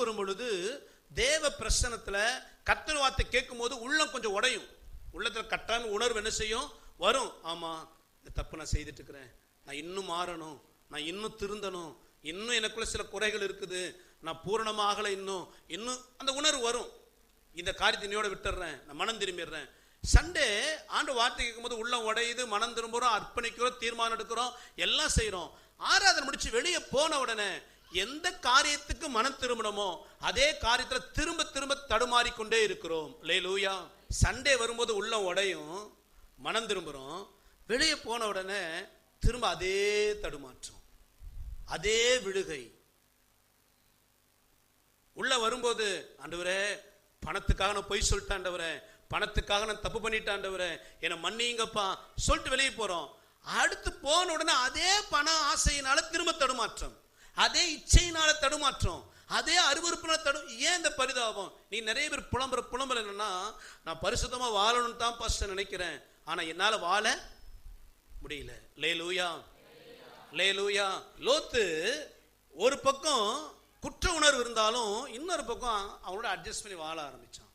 வரும் பொழுது தேவ பிரசனத்துல கர்த்தர் வார்த்தை கேட்கும் போது உள்ளம் கொஞ்சம் உடையும். உள்ளத்துல கட்டாம உணர்வு என்ன செய்யும்? வரும். ஆமா இந்த தப்பு நான் செய்துட்டு இருக்கிறேன் நான் இன்னும் மாறணும். நான் இன்னும் திருந்தணும். இன்னும் எனக்குள்ள சில குறைகள் இருக்குது. நான் பூரணமாகல இன்னும். இன்னும் அந்த உணர்வு வரும். இந்த காரியத்தை விட்டுறேன். நான் மனம் திரும்பிடுறேன். சண்டே ஆண்டு வார்த்தை கேட்கும்போது உள்ளம் உடையுது மனம் திரும்புறோம் அர்ப்பணிக்கிறோம் தீர்மானம் எடுக்கிறோம் எல்லாம் செய்கிறோம் ஆராதனை முடிச்சு வெளியே போன உடனே எந்த காரியத்துக்கு மனம் திரும்பணுமோ அதே காரியத்தில் திரும்ப திரும்ப தடுமாறிக்கொண்டே இருக்கிறோம். லே லூயா சண்டே வரும்போது உள்ளம் உடையும் மனம் திரும்புகிறோம் வெளியே போன உடனே திரும்ப அதே தடுமாற்றம் அதே விழுகை உள்ள வரும்போது ஆண்டவரே பணத்துக்காக நான் பொய் சொல்லிட்டேன் பணத்துக்காக நான் தப்பு பண்ணிட்டேன் என்னை மன்னிங்கப்பா. சொல்லிட்டு வெளியே போகிறோம் அடுத்து போன உடனே அதே பண ஆசையினால திரும்ப தடுமாற்றம். அதே இச்சையினால தடுமாற்றம் அதே அருவருப்பினால தடு ஏன் இந்த பரிதாபம்? நீ நிறைய பேர் புலம்புற புலம்பல் என்னன்னா நான் பரிசுத்தமாக வாழணும்னு தான் ஃபர்ஸ்ட் நினைக்கிறேன். ஆனால் என்னால் வாழ முடியல. லே லூயா லே லூயா லோத்து ஒரு பக்கம் குற்ற உணர்வு இருந்தாலும் இன்னொரு பக்கம் அவனோட அட்ஜஸ்ட் பண்ணி வாழ ஆரம்பித்தான்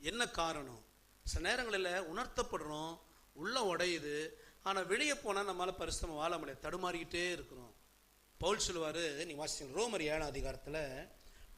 என்ன காரணம்? சில நேரங்களில் உணர்த்தப்படுறோம் உள்ள உடையுது ஆனால் வெளியே போனால் நம்மளால் பரிசுத்தமாக வாழ முடியாது தடுமாறிக்கிட்டே இருக்கிறோம். பவுல் சொல்லுவாரு நீ வாசிங்க. ரோமர் ஏழாம் அதிகாரத்துல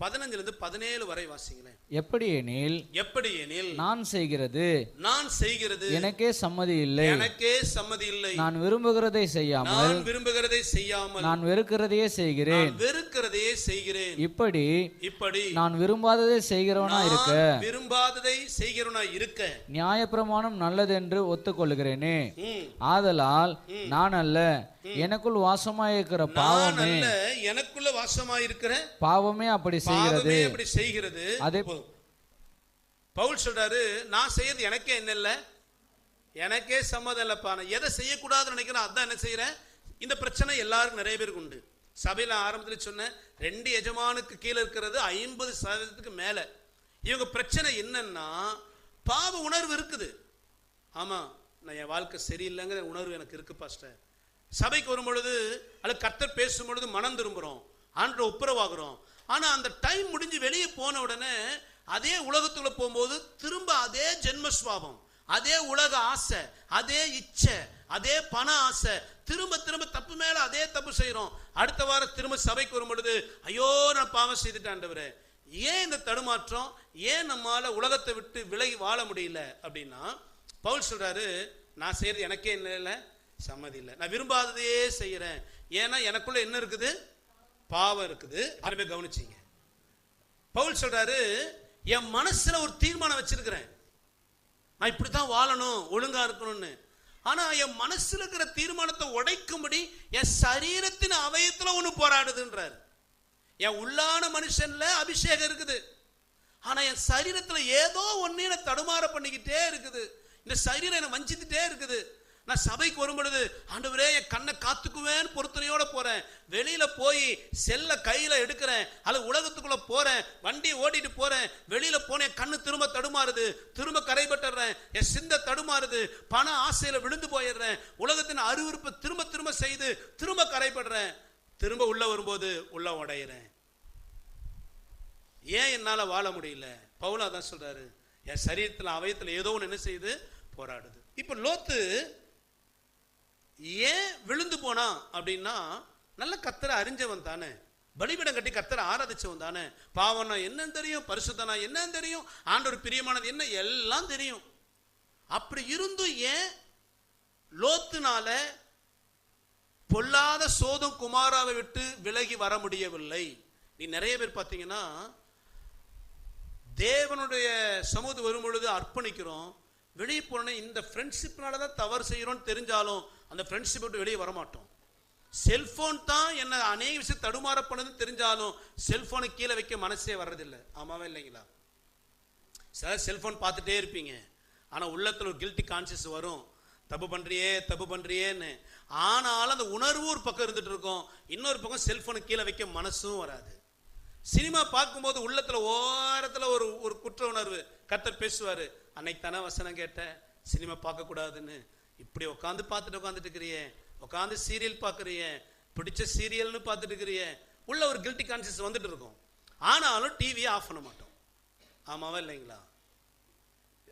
பதினஞ்சுல இருந்து பதினேழு வரை வாசிங்களேன். எப்படி எனில் எப்படி எனில்? நான் செய்கிறது நான் செய்கிறது எனக்கே சம்மதி இல்லை. எனக்கே சம்மதி இல்லை. நான் விரும்புகிறதை செய்யாமல் நான் விரும்புகிறதை செய்யாமல் நான் வெறுக்கிறதையே செய்கிறேன். வெறுக்கிறதையே செய்கிறேன். இப்படி இப்படி நான் விரும்பாததை செய்கிறவனா இருக்க. விரும்பாததை செய்கிறவனா இருக்க. நியாயப்பிரமாணம் நல்லதென்று ஒத்துக்கொள்கிறேனே. ம். ஆதலால் நான் அல்ல எனக்குள் வாசமாயிருக்கிற நான் பாவமே எனக்குள்ள வாசமாயிருக்கிற பாவமே அப்படி செய்கிறது. அப்படி செய்கிறது. அதே பவுல் சொல்றாரு நான் செய்யறது எனக்கே என்ன இல்ல? எனக்கே சம்மதம் இல்லப்பா. நான் எதை செய்யக்கூடாதுன்னு நினைக்கிறேன் அதான் என்ன செய்யறேன் இந்த பிரச்சனை எல்லாருக்கும் நிறைய பேருக்கு உண்டு. சபையில ஆரம்பத்துல சொன்னேன் ரெண்டு எஜமானுக்கு கீழே இருக்கிறது ஐம்பது சதவீதத்துக்கு மேல. இவங்க பிரச்சனை என்னன்னா பாவ உணர்வு இருக்குது. ஆமா நான் என் வாழ்க்கை சரியில்லைங்கிற உணர்வு எனக்கு இருக்கு பாஸ்டர் சபைக்கு வரும் பொழுது அல்லது கர்த்தர் பேசும் பொழுது மனம் திரும்புகிறோம் ஆண்டு ஒப்புரவாகிறோம் ஆனால் அந்த டைம் முடிஞ்சு வெளியே போன உடனே அதே உலகத்துக்குள்ள போகும்போது திரும்ப அதே ஜென்மஸ்வாபம் அதே உலக ஆசை அதே இச்சை அதே பண ஆசை திரும்ப திரும்ப தப்பு மேலே அதே தப்பு செய்கிறோம் அடுத்த வாரம் திரும்ப சபைக்கு வரும் பொழுது ஐயோ நான் பாவம் செய்துட்டேன் ஏன் இந்த தடுமாற்றம்? ஏன் நம்மால் உலகத்தை விட்டு விலகி வாழ முடியல? அப்படின்னா பவுல் சொல்கிறாரு நான் செய்கிறது எனக்கே என்ன இல்லை சம்மதி இல்லை. நான் விரும்பாததையே செய்கிறேன் ஏன்னா எனக்குள்ள என்ன இருக்குது? பாவம் இருக்குது. யாருமே கவனிச்சிங்க. பவுல் சொல்றாரு என் மனசுல ஒரு தீர்மானம் வச்சிருக்கிறேன். நான் இப்படித்தான் வாழணும் ஒழுங்கா இருக்கணும்னு. ஆனா என் மனசுல இருக்கிற தீர்மானத்தை உடைக்கும்படி என் சரீரத்தின் அவயத்துல ஒண்ணு போராடுதுன்றாரு. என் உள்ளான மனுஷன்ல அபிஷேகம் இருக்குது. ஆனா என் சரீரத்துல ஏதோ ஒன்னு என்னை தடுமாற பண்ணிக்கிட்டே இருக்குது. இந்த சரீரம் என்னை வஞ்சித்துட்டே இருக்குது. நான் சபைக்கு வரும் பொழுது ஆண்டவரே என் கண்ணை காத்துக்குவேன்னு பொறுத்தனையோட போறேன். வெளியில போய் செல்ல கையில எடுக்கிறேன். அல்லது உலகத்துக்குள்ள போறேன். வண்டி ஓட்டிட்டு போறேன். வெளியில போனேன் கண்ணு திரும்ப தடுமாறுது. திரும்ப கரைபட்டுறேன். என் சிந்த தடுமாறுது. பண ஆசையில விழுந்து போயிடுறேன். உலகத்தின் அருவிருப்பை திரும்ப திரும்ப செய்து திரும்ப கரைபடுறேன் திரும்ப உள்ள வரும்போது உள்ள உடையிறேன். ஏன் என்னால் வாழ முடியல? பவுலா தான் சொல்றாரு. என் சரீரத்தில் அவயத்தில் ஏதோ ஒன்று என்ன செய்யுது? போராடுது. இப்போ லோத்து ஏன் விழுந்து போனான் அப்படின்னா நல்ல கத்தரை அறிஞ்சவன் தானே. பலிபிடம் கட்டி கத்தரை ஆராதிச்சவன் தானே. பாவம்னா என்னன்னு தெரியும் பரிசுத்தனா என்னன்னு தெரியும் ஆண்டவர் பிரியமானது என்ன எல்லாம் தெரியும். அப்படி இருந்தும் ஏன் லோத்துனால பொல்லாத சோதம் குமாராவை விட்டு விலகி வர முடியவில்லை? நீ நிறைய பேர் பார்த்தீங்கன்னா தேவனுடைய சமூகம் வரும் பொழுது அர்ப்பணிக்கிறோம் வெளியே போனே இந்த ஃப்ரெண்ட்ஷிப்னால தான் தவறு செய்கிறோன்னு தெரிஞ்சாலும் அந்த ஃப்ரெண்ட்ஷிப் விட்டு வெளியே வர மாட்டோம் தான் என்ன அநேக விஷயம் தடுமாற பண்ணுதுன்னு தெரிஞ்சாலும் செல்ஃபோனை கீழே வைக்க மனசே வர்றதில்லை. ஆமாவே இல்லைங்களா? சார் செல்ஃபோன் பார்த்துட்டே இருப்பீங்க. ஆனால் உள்ளத்தில் ஒரு கில்ட்டி கான்சியஸ் வரும். தப்பு பண்ணுறியே தப்பு பண்ணுறியேன்னு ஆனாலும் அந்த உணர்வு ஒரு பக்கம் இருந்துட்டு இருக்கும். இன்னொரு பக்கம் செல்ஃபோனை கீழே வைக்க மனசும் வராது. சினிமா பார்க்கும்போது உள்ளத்தில் ஓரத்தில் ஒரு ஒரு குற்ற உணர்வு. கத்தர் பேசுவார் அன்னைக்கு தானே வசனம் கேட்டேன் சினிமா பார்க்கக்கூடாதுன்னு. இப்படி உட்காந்து பார்த்துட்டு உட்காந்துட்டு இருக்கிறியே உட்காந்து சீரியல் பார்க்குறியே பிடிச்ச சீரியல்னு பார்த்துட்டு இருக்கிறியே உள்ள ஒரு கில்ட்டி கான்சியஸ் வந்துட்டு இருக்கும். ஆனாலும் டிவியை ஆஃப் பண்ண மாட்டோம். ஆமாவா இல்லைங்களா?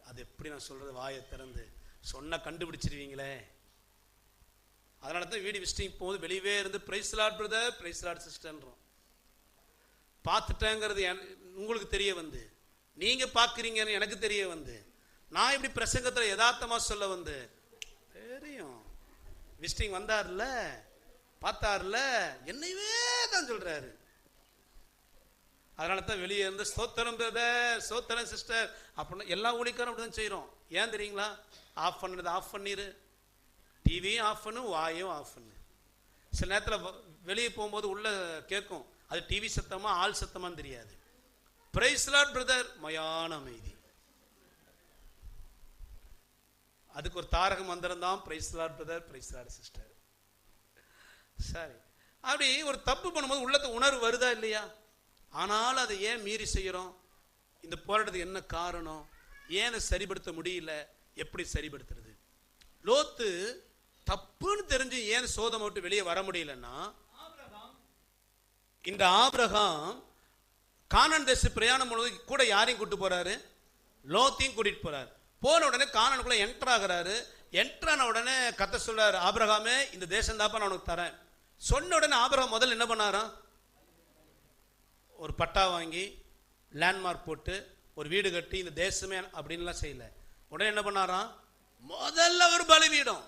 அது எப்படி நான் சொல்கிறது வாயை திறந்து. சொன்னால் கண்டுபிடிச்சிருவீங்களே. அதனால தான் வீடு விசிட்டிங் போகுது வெளியவே இருந்து price lot brother price lot சிஸ்டர்ன்றோம் பார்த்துட்டேங்கிறது உங்களுக்கு தெரிய வந்து. நீங்கள் பார்க்குறீங்கன்னு எனக்கு தெரிய வந்து. நான் இப்படி பிரசங்கத்தில் யதார்த்தமாக சொல்ல வந்து தெரியும். விசிட்டிங் வந்தார்ல பார்த்தார்ல என்னையவே தான் சொல்கிறாரு அதனால தான் வெளியே இருந்து ஸ்தோத்திரம் பிரதர் ஸ்தோத்திரம் சிஸ்டர். அப்படின்னு எல்லா ஊழிக்காரும் அப்படி தான் செய்கிறோம் ஏன் தெரியுங்களா? ஆஃப் பண்ணுறது ஆஃப் பண்ணிடு டிவியும் ஆஃப் பண்ணு வாயும் ஆஃப் பண்ணு. சில நேரத்தில் வெளியே போகும்போது உள்ளே கேட்கும். அது டிவி சத்தமாக ஆள் சத்தமான்னு தெரியாது. பிரைஸ்லாட் பிரதர் மயான அமைதி. அதுக்கு ஒரு தாரக மந்திரம் தான். Price lot brother price sister சரி. அப்படி ஒரு தப்பு பண்ணும்போது உள்ளத்து உணர்வு வருதா இல்லையா? ஆனாலும் அதை ஏன் மீறி செய்கிறோம் இந்த போராட்டத்துக்கு என்ன காரணம்? ஏன் அதை சரிப்படுத்த முடியல? எப்படி சரிப்படுத்துறது? லோத்து தப்புன்னு தெரிஞ்சு ஏன் சோதம் விட்டு வெளியே வர முடியலன்னா இந்த ஆபிரகாம் கானன் தேச பிரயாணம் முழுவதும் கூட யாரையும் கூட்டு போறாரு? லோத்தையும் கூட்டிட்டு போறாரு. போன உடனே காணனுக்குள்ளே என்டர் ஆகிறாரு. என்டர் ஆன உடனே கத்த சொல்றாரு ஆபிரகாமே இந்த தேசம் தாப்பா நான் உனக்கு தரேன். சொன்ன உடனே ஆபிரகாம் முதல்ல என்ன பண்ணாராம் ஒரு பட்டா வாங்கி லேண்ட்மார்க் போட்டு ஒரு வீடு கட்டி இந்த தேசமே அப்படின்லாம் செய்யல. உடனே என்ன பண்ணாராம் முதல்ல ஒரு பலிபீடம்.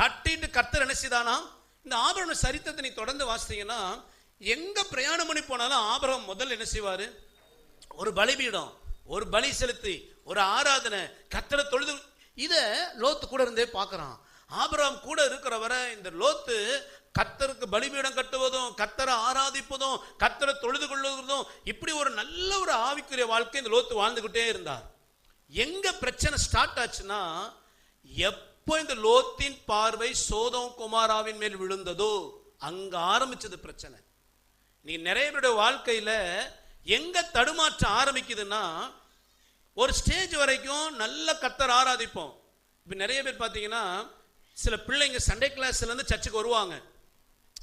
கட்டிட்டு கத்தர் என்ன இந்த ஆபரண சரித்திரத்தை நீ தொடர்ந்து வாசித்தீங்கன்னா எங்கே பிரயாணம் பண்ணி போனாலும் ஆபரகம் முதல்ல என்ன செய்வார்? ஒரு பலிபீடம். ஒரு பலி செலுத்தி ஒரு ஆராதனை கத்தரை தொழுது. இதை லோத்து கூட இருந்தே பார்க்குறான். ஆபராம் கூட இருக்கிற வரை இந்த லோத்து கத்தருக்கு பலிபீடம் கட்டுவதும் கத்தரை ஆராதிப்பதும் கத்தரை தொழுது கொள்வதும் இப்படி ஒரு நல்ல ஒரு ஆவிக்குரிய வாழ்க்கை இந்த லோத்து வாழ்ந்துகிட்டே இருந்தார். எங்க பிரச்சனை ஸ்டார்ட் ஆச்சுன்னா எப்போ இந்த லோத்தின் பார்வை சோதம் குமாராவின் மேல் விழுந்ததோ அங்க ஆரம்பிச்சது பிரச்சனை. நீ நிறைய பேருடைய வாழ்க்கையில எங்க தடுமாற்றம் ஆரம்பிக்குதுன்னா ஒரு ஸ்டேஜ் வரைக்கும் நல்ல கத்தர் ஆராதிப்போம். இப்போ நிறைய பேர் பார்த்தீங்கன்னா சில பிள்ளைங்க சண்டே கிளாஸ்லேருந்து சர்ச்சுக்கு வருவாங்க.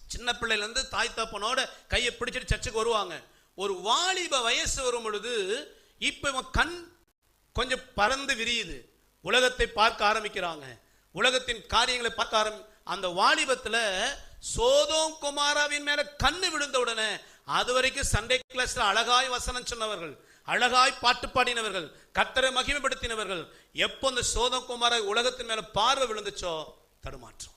சின்ன பிள்ளையிலேருந்து தாய் தப்பனோட கையை பிடிச்சிட்டு சர்ச்சுக்கு வருவாங்க. ஒரு வாலிப வயசு வரும் பொழுது இப்போ இவன் கண் கொஞ்சம் பறந்து விரியுது. உலகத்தை பார்க்க ஆரம்பிக்கிறாங்க. உலகத்தின் காரியங்களை பார்க்க ஆரம்பி அந்த வாலிபத்தில் சோதோம் குமாராவின் மேலே கண்ணு விழுந்த உடனே அது வரைக்கும் சண்டே கிளாஸ்ல அழகாய் வசனம் சொன்னவர்கள் அழகாய் பாட்டு பாடினவர்கள் கத்தரை மகிமைப்படுத்தினவர்கள் எப்போ இந்த சோதம் குமார உலகத்தின் மேல பார்வை விழுந்துச்சோ? தடுமாற்றம்.